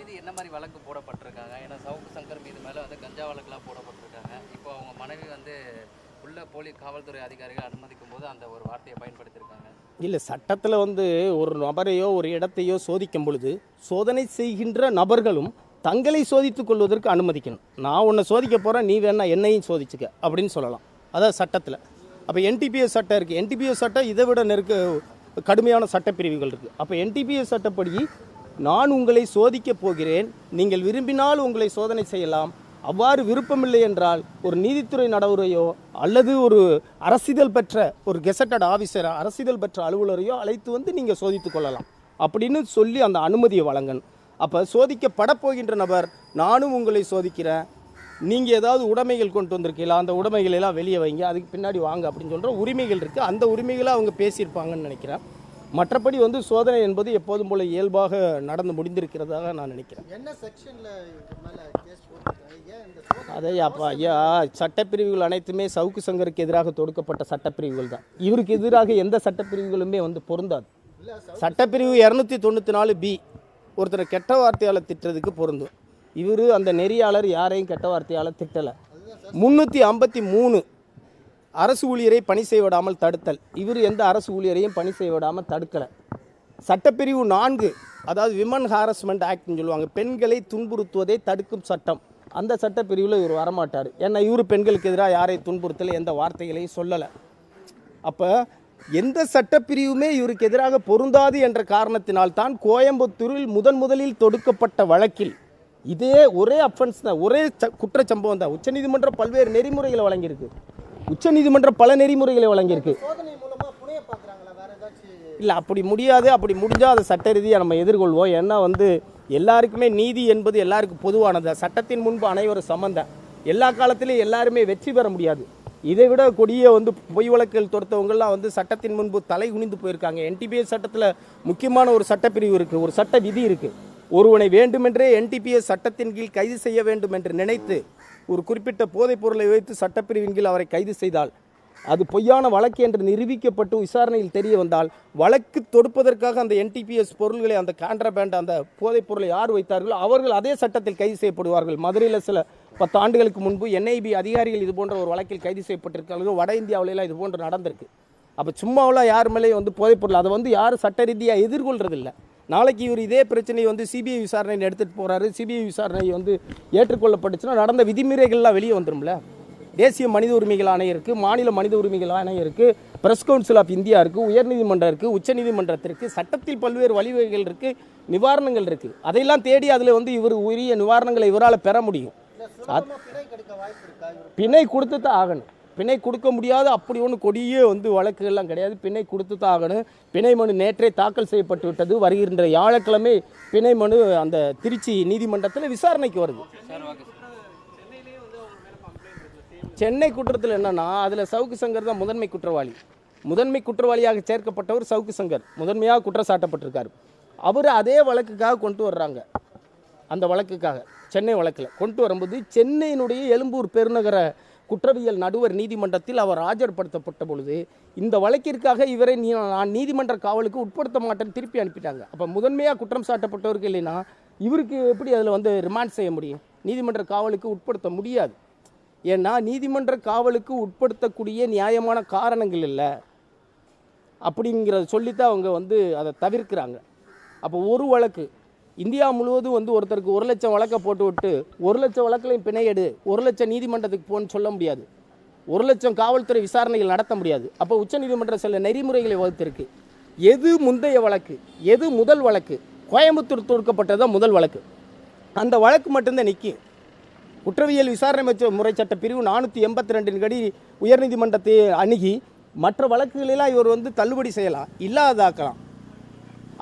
மீது என்ன மாதிரி வழக்கு போடப்பட்டிருக்காங்க? ஏன்னா சவுக்கு சங்கர் மீது மேலே வந்து கஞ்சா வழக்குலாம் போடப்பட்டிருக்காங்க. இப்போ அவங்க மனைவி வந்து உள்ள போலி காவல்துறை அதிகாரிகள் அனுமதிக்கும் போது அந்த ஒரு வார்த்தையை பயன்படுத்தியிருக்காங்க. இல்லை சட்டத்தில் வந்து ஒரு நபரையோ ஒரு இடத்தையோ சோதிக்கும் பொழுது சோதனை செய்கின்ற நபர்களும் தங்களை சோதித்துக் கொள்வதற்கு அனுமதிக்கணும். நான் உன்னை சோதிக்க போகிறேன் நீ வேணா என்னையும் சோதிச்சுக்க அப்படின்னு சொல்லலாம். அதான் சட்டத்தில். அப்போ என்டிபிஎஸ் சட்டம் இருக்குது என்டிபிஎஸ் சட்டம் இதை விட நெருக்க கடுமையான சட்டப்பிரிவுகள் இருக்குது அப்போ என்டிபிஎஸ் சட்டப்படி நான் உங்களை சோதிக்கப் போகிறேன். நீங்கள் விரும்பினால் உங்களை சோதனை செய்யலாம். அவ்வாறு விருப்பமில்லை என்றால் ஒரு நீதித்துறை நடவுரையோ அல்லது ஒரு அரசிதழ் பெற்ற ஒரு கெசட்டட் ஆஃபீஸர் அரசிதழ் பெற்ற அலுவலரையோ அழைத்து வந்து நீங்கள் சோதித்துக் கொள்ளலாம். அப்படின்னு சொல்லி அந்த அனுமதியை வழங்கணும். அப்போ சோதிக்கப்பட போகின்ற நபர் நானும் உங்களை சோதிக்கிறேன். நீங்கள் ஏதாவது உடைமைகள் கொண்டு வந்திருக்கீங்களா? அந்த உடைமைகள் எல்லாம் வெளியே வைங்க. அதுக்கு பின்னாடி வாங்க. அப்படின்னு சொல்கிற உரிமைகள் இருக்குது அந்த உரிமைகளை அவங்க பேசியிருப்பாங்கன்னு நினைக்கிறேன். மற்றபடி வந்து சோதனை என்பது எப்போதும் போல இயல்பாக நடந்து முடிந்திருக்கிறதாக நான் நினைக்கிறேன். என்ன செக்ஷன்ல அதே அப்பா ஐயா சட்டப்பிரிவுகள் அனைத்துமே சவுக்கு சங்கருக்கு எதிராக தொடுக்கப்பட்ட சட்டப்பிரிவுகள் தான். இவருக்கு எதிராக எந்த சட்டப்பிரிவுகளுமே வந்து பொருந்தாது. சட்டப்பிரிவு இரநூத்தி தொண்ணூற்றி நாலு பி ஒருத்தரை கெட்ட வார்த்தையால் திட்டுறதுக்கு பொருந்தும். இவர் அந்த நெறியாளர் யாரையும் கெட்ட வார்த்தையால் திட்டலை. முந்நூற்றி ஐம்பத்தி மூணு அரசு ஊழியரை பணி செய்ய விடாமல் தடுத்தல். இவர் எந்த அரசு ஊழியரையும் பணி செய்ய விடாமல் தடுக்கலை. சட்டப்பிரிவு நான்கு அதாவது விமன் ஹாரஸ்மெண்ட் ஆக்ட்னு சொல்லுவாங்க. பெண்களை துன்புறுத்துவதை தடுக்கும் சட்டம். அந்த சட்டப்பிரிவில் இவர் வரமாட்டார். ஏன்னா இவர் பெண்களுக்கு எதிராக யாரை துன்புறுத்தலை எந்த வார்த்தைகளையும் சொல்லலை. அப்போ எந்த சட்டப்பிரிவுமே இவருக்கு எதிராக பொருந்தாது என்ற காரணத்தினால் தான் கோயம்புத்தூரில் முதன் முதலில் தொடுக்கப்பட்ட வழக்கில் இதே ஒரே அஃபென்ஸ் தான் ஒரே ச- குற்றச்சம்பவம் தான். உச்சநீதிமன்றம் பல்வேறு நெறிமுறைகளை வழங்கியிருக்கு. உச்சநீதிமன்றம் பல நெறிமுறைகளை வழங்கியிருக்கு. இல்லை அப்படி முடியாது அப்படி முடிஞ்சால் அதை சட்ட ரீதியாக நம்ம எதிர்கொள்வோம். ஏன்னா வந்து எல்லாருக்குமே நீதி என்பது எல்லாருக்கும் பொதுவானது. சட்டத்தின் முன்பு அனைவரும் சம்மந்த எல்லா காலத்திலையும் எல்லாருமே வெற்றி பெற முடியாது. இதை விட கொடிய வந்து பொய் வழக்குகள் தொடுத்தவங்கள்லாம் வந்து சட்டத்தின் முன்பு தலை குனிந்து போயிருக்காங்க. என்டிபிஎஸ் சட்டத்தில் முக்கியமான ஒரு சட்டப்பிரிவு இருக்குது ஒரு சட்ட விதி இருக்குது ஒருவனை வேண்டுமென்றே என்டிபிஎஸ் சட்டத்தின் கீழ் கைது செய்ய வேண்டும் என்று நினைத்து ஒரு குறிப்பிட்ட போதைப் பொருளை வைத்து சட்டப்பிரிவின் கீழ் அவரை கைது செய்தால் அது பொய்யான வழக்கு என்று நிரூபிக்கப்பட்டு விசாரணையில் தெரிய வந்தால் வழக்கு தொடுப்பதற்காக அந்த என்டிபிஎஸ் பொருள்களை அந்த கான்ட்ராபேண்ட் அந்த போதைப் பொருளை யார் வைத்தார்களோ அவர்கள் அதே சட்டத்தில் கைது செய்யப்படுவார்கள். மதுரையில் சில பத்து ஆண்டுகளுக்கு முன்பு என்ஐபி அதிகாரிகள் இது போன்ற ஒரு வழக்கில் கைது செய்யப்பட்டிருக்கார்கள் வட இந்தியாவிலலாம் இது போன்று நடந்திருக்கு. அப்போ சும்மாவெல்லாம் யார் மேலேயும் வந்து போதைப்பொருள் அதை வந்து யாரும் சட்ட ரீதியாக எதிர்கொள்றதில்லை. நாளைக்கு இவர் இதே பிரச்சனையை வந்து சிபிஐ விசாரணை எடுத்துகிட்டு போகிறாரு சிபிஐ விசாரணை வந்து ஏற்றுக்கொள்ளப்பட்டுச்சுன்னா நடந்த விதிமுறைகள்லாம் வெளியே வந்துரும்ல. தேசிய மனித உரிமைகள் ஆணையம் இருக்குது மாநில மனித உரிமைகள் ஆணையம் இருக்குது பிரஸ் கவுன்சில் ஆஃப் இந்தியா இருக்குது உயர்நீதிமன்றம் இருக்குது உச்சநீதிமன்றத்திற்கு சட்டத்தில் பல்வேறு வழிவகைகள் இருக்குது நிவாரணங்கள் இருக்குது அதையெல்லாம் தேடி அதில் வந்து இவர் உரிய நிவாரணங்களை இவரால் பெற முடியும். பிணை கொடுத்து தான் ஆகணும். பிணை கொடுக்க முடியாது. அப்படி ஒன்று கொடிய வந்து வழக்குகள்லாம் கிடையாது. பிணை கொடுத்து தான் ஆகணும். பிணை மனு நேற்றே தாக்கல் செய்யப்பட்டு விட்டது. வருகின்ற வியாழக்கிழமை பிணை மனு அந்த திருச்சி நீதிமன்றத்தில் விசாரணைக்கு வருது. சென்னை குற்றத்தில் என்னன்னா அதில் சவுக்கு சங்கர் தான் முதன்மை குற்றவாளி. முதன்மை குற்றவாளியாக சேர்க்கப்பட்டவர் சவுக்கு சங்கர். முதன்மையாக குற்றம் சாட்டப்பட்டிருக்கார். அவர் அதே வழக்குக்காக கொண்டு வர்றாங்க. அந்த வழக்குக்காக சென்னை வழக்கில். கொண்டு வரும்போது சென்னையினுடைய எழும்பூர் பெருநகர குற்றவியல் நடுவர் நீதிமன்றத்தில் அவர் ஆஜர்படுத்தப்பட்ட பொழுது இந்த வழக்கிற்காக இவரை நீ நான் நீதிமன்ற காவலுக்கு உட்படுத்த மாட்டேன்னு திருப்பி அனுப்பிட்டாங்க. அப்போ முதன்மையாக குற்றம் சாட்டப்பட்டவருக்கு இல்லைன்னா இவருக்கு எப்படி அதில் வந்து ரிமாண்ட் செய்ய முடியும்? நீதிமன்ற காவலுக்கு உட்படுத்த முடியாது. ஏன்னா நீதிமன்ற காவலுக்கு உட்படுத்தக்கூடிய நியாயமான காரணங்கள் இல்லை. அப்படிங்கிறத சொல்லித்தான் அவங்க வந்து அதை தவிர்க்கிறாங்க. அப்போ ஒரு வழக்கு இந்தியா முழுவதும் வந்து ஒருத்தருக்கு ஒரு லட்சம் வழக்கை போட்டு விட்டு ஒரு லட்சம் வழக்கிலையும் பிணை எடு ஒரு லட்சம் நீதிமன்றத்துக்கு போன்னு சொல்ல முடியாது. ஒரு லட்சம் காவல்துறை விசாரணைகள் நடத்த முடியாது. அப்போ உச்சநீதிமன்றம் சில நெறிமுறைகளை வகுத்திருக்கு. எது முந்தைய வழக்கு? எது முதல் வழக்கு? கோயம்புத்தூர் தொடுக்கப்பட்டதான் முதல் வழக்கு. அந்த வழக்கு மட்டும்தான் நிற்கும் குற்றவியல் விசாரணை முறை சட்ட பிரிவு நானூற்றி எண்பத்தி ரெண்டின் கடி உயர்நீதிமன்றத்தை அணுகி மற்ற வழக்குகளெல்லாம் இவர் வந்து தள்ளுபடி செய்யலாம் இல்லாததாக்கலாம்.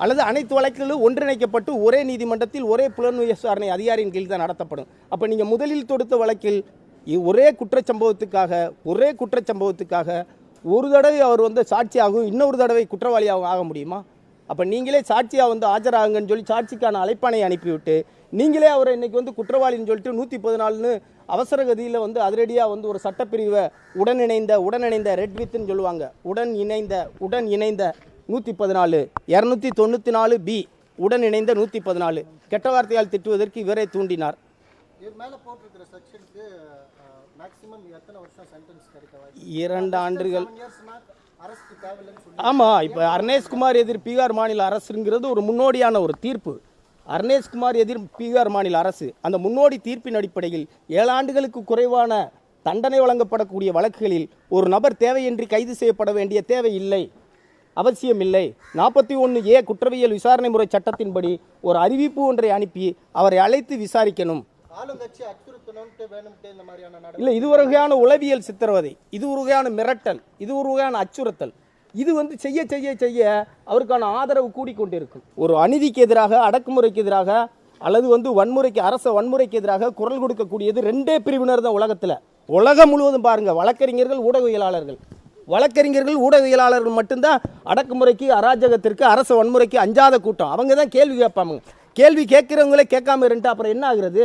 அல்லது அனைத்து வழக்குகளும் ஒன்றிணைக்கப்பட்டு ஒரே நீதிமன்றத்தில் ஒரே புலன் விசாரணை அதிகாரியின் கீழ் தான் நடத்தப்படும். அப்போ நீங்கள் முதலில் தொடுத்த வழக்கில் ஒரே குற்றச்சம்பவத்துக்காக ஒரே குற்றச்சம்பவத்துக்காக ஒரு தடவை அவர் வந்து சாட்சியாகும் இன்னொரு தடவை குற்றவாளியாகவும் ஆக முடியுமா? அப்போ நீங்களே சாட்சியாக வந்து ஆஜராகுங்கன்னு சொல்லி சாட்சிக்கான அழைப்பானை அனுப்பிவிட்டு நீங்களே அவரை இன்னைக்கு வந்து குற்றவாளின்னு சொல்லிட்டு நூற்றி பதினாலுன்னு அவசர கதியில் வந்து அதிரடியாக வந்து ஒரு சட்டப்பிரிவை உடன் இணைந்த உடன் இணைந்த ரெட் வித்துன்னு சொல்லுவாங்க. உடன் இணைந்த உடன் இணைந்த நூற்றி பதினாலு இரநூத்தி தொண்ணூற்றி நாலு பி உடன் இணைந்த நூற்றி பதினாலு. கெட்ட வார்த்தையால் திட்டுவதற்கு இவரை தூண்டினார். இரண்டு ஆண்டுகள். ஆமாம் இப்போ அர்னேஷ்குமார் எதிர் பீகார் மாநில அரசுங்கிறது ஒரு முன்னோடியான ஒரு தீர்ப்பு. அர்னேஷ்குமார் எதிர் பீகார் மாநில அரசு அந்த முன்னோடி தீர்ப்பின் அடிப்படையில் ஏழு ஆண்டுகளுக்கு குறைவான தண்டனை வழங்கப்படக்கூடிய வழக்குகளில் ஒரு நபர் தேவையின்றி கைது செய்யப்பட வேண்டிய தேவை இல்லை. அவசியம் இல்லை நாற்பத்தி ஒன்று ஏ குற்றவியல் விசாரணை முறை சட்டத்தின்படி ஒரு அறிவிப்பு ஒன்றை அனுப்பி அவரை அழைத்து விசாரிக்கணும். இல்லை இது ஒரு வகையான உளவியல் சித்திரவதை. இது ஒரு வகையான மிரட்டல். இது ஒரு வகையான அச்சுறுத்தல். இது வந்து செய்ய செய்ய செய்ய அவருக்கான ஆதரவு கூடிக்கொண்டிருக்கும். ஒரு அநீதிக்கு எதிராக அடக்குமுறைக்கு எதிராக அல்லது வந்து வன்முறைக்கு அரச வன்முறைக்கு எதிராக குரல் கொடுக்கக்கூடியது ரெண்டே பிரிவினர் தான் உலகத்தில். உலகம் முழுவதும் பாருங்க வழக்கறிஞர்கள் ஊடகவியலாளர்கள். வழக்கறிஞர்கள் ஊடகவியலாளர்கள் மட்டும்தான் அடக்குமுறைக்கு அராஜகத்திற்கு அரசு வன்முறைக்கு அஞ்சாத கூட்டம். அவங்க தான் கேள்வி கேட்பாங்க. கேள்வி கேட்குறவங்களே கேட்காம இருந்துட்டு அப்புறம் என்ன ஆகுறது?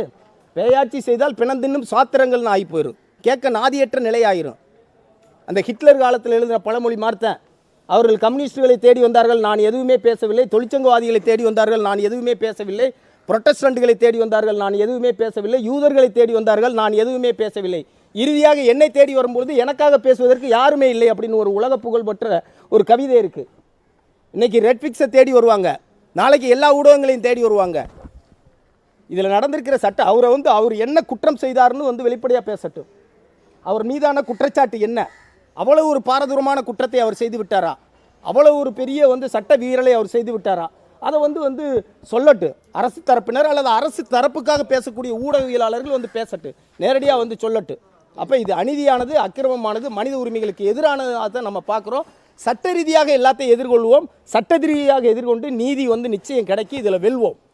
பேயாட்சி செய்தால் பிணந்தின்னும் சாத்திரங்கள்னு ஆகி போயிடும் கேட்க நாதியற்ற நிலையாயிரும். அந்த ஹிட்லர் காலத்தில் எழுதின பழமொழி மார்த்தேன். அவர்கள் கம்யூனிஸ்டுகளை தேடி வந்தார்கள் நான் எதுவுமே பேசவில்லை. தொழிற்சங்கவாதிகளை தேடி வந்தார்கள் நான் எதுவுமே பேசவில்லை. புரொட்டஸ்டண்ட்டுகளை தேடி வந்தார்கள் நான் எதுவுமே பேசவில்லை. யூதர்களை தேடி வந்தார்கள் நான் எதுவுமே பேசவில்லை. இறுதியாக என்னை தேடி வரும்பொழுது எனக்காக பேசுவதற்கு யாருமே இல்லை அப்படின்னு ஒரு உலக புகழ்பெற்ற ஒரு கவிதை இருக்குது இன்றைக்கி ரெட்ஃபிக்ஸை தேடி வருவாங்க. நாளைக்கு எல்லா ஊடகங்களையும் தேடி வருவாங்க. இதில் நடந்திருக்கிற சட்டம் அவரை வந்து அவர் என்ன குற்றம் செய்தார்னு வந்து வெளிப்படையாக பேசட்டும். அவர் மீதான குற்றச்சாட்டு என்ன? அவ்வளவு ஒரு பாரதூரமான குற்றத்தை அவர் செய்து விட்டாரா? அவ்வளவு ஒரு பெரிய வந்து சட்ட வீரலை அவர் செய்து விட்டாரா? அதை வந்து வந்து சொல்லட்டு அரசு தரப்பினர் அல்லது அரசு தரப்புக்காக பேசக்கூடிய ஊடகவியலாளர்கள் வந்து பேசட்டு நேரடியாக வந்து சொல்லட்டு அப்போ இது அநீதியானது அக்கிரமமானது மனித உரிமைகளுக்கு எதிரானதாக தான் நம்ம பார்க்குறோம். சட்ட ரீதியாக எல்லாத்தையும் எதிர்கொள்வோம். சட்ட ரீதியாக எதிர்கொண்டு நீதி வந்து நிச்சயம் கிடைக்கி இதில் வெல்வோம்.